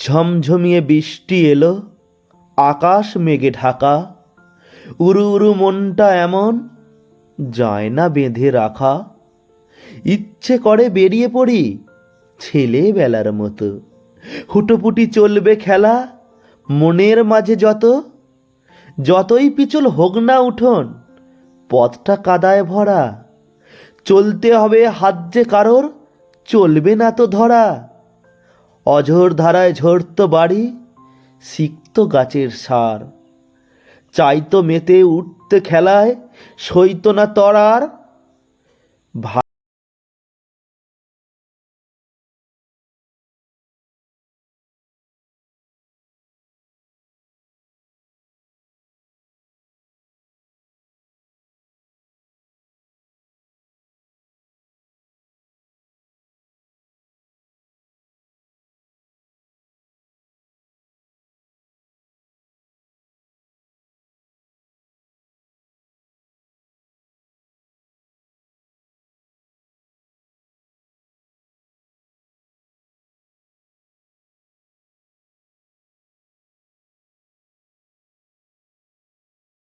ঝমঝমিয়ে বৃষ্টি এলো, আকাশ মেঘে ঢাকা উরু উরু মনটা এমন যায় না বেঁধে রাখা। ইচ্ছে করে বেরিয়ে পড়ি ছেলেবেলার মতো। হুটোপুটি চলবে খেলা, মনের মাঝে যত, যতই পিছল হোক না উঠোন, পথটা কাদায় ভরা। চলতে হবে হাত যে কারোর, চলবে না তো ধরা। অঝোর ধারায় ঝরত বাড়ি সিক্ত গাছের সার। চাইতো মেতে উঠতে খেলায় সইতো না তরার।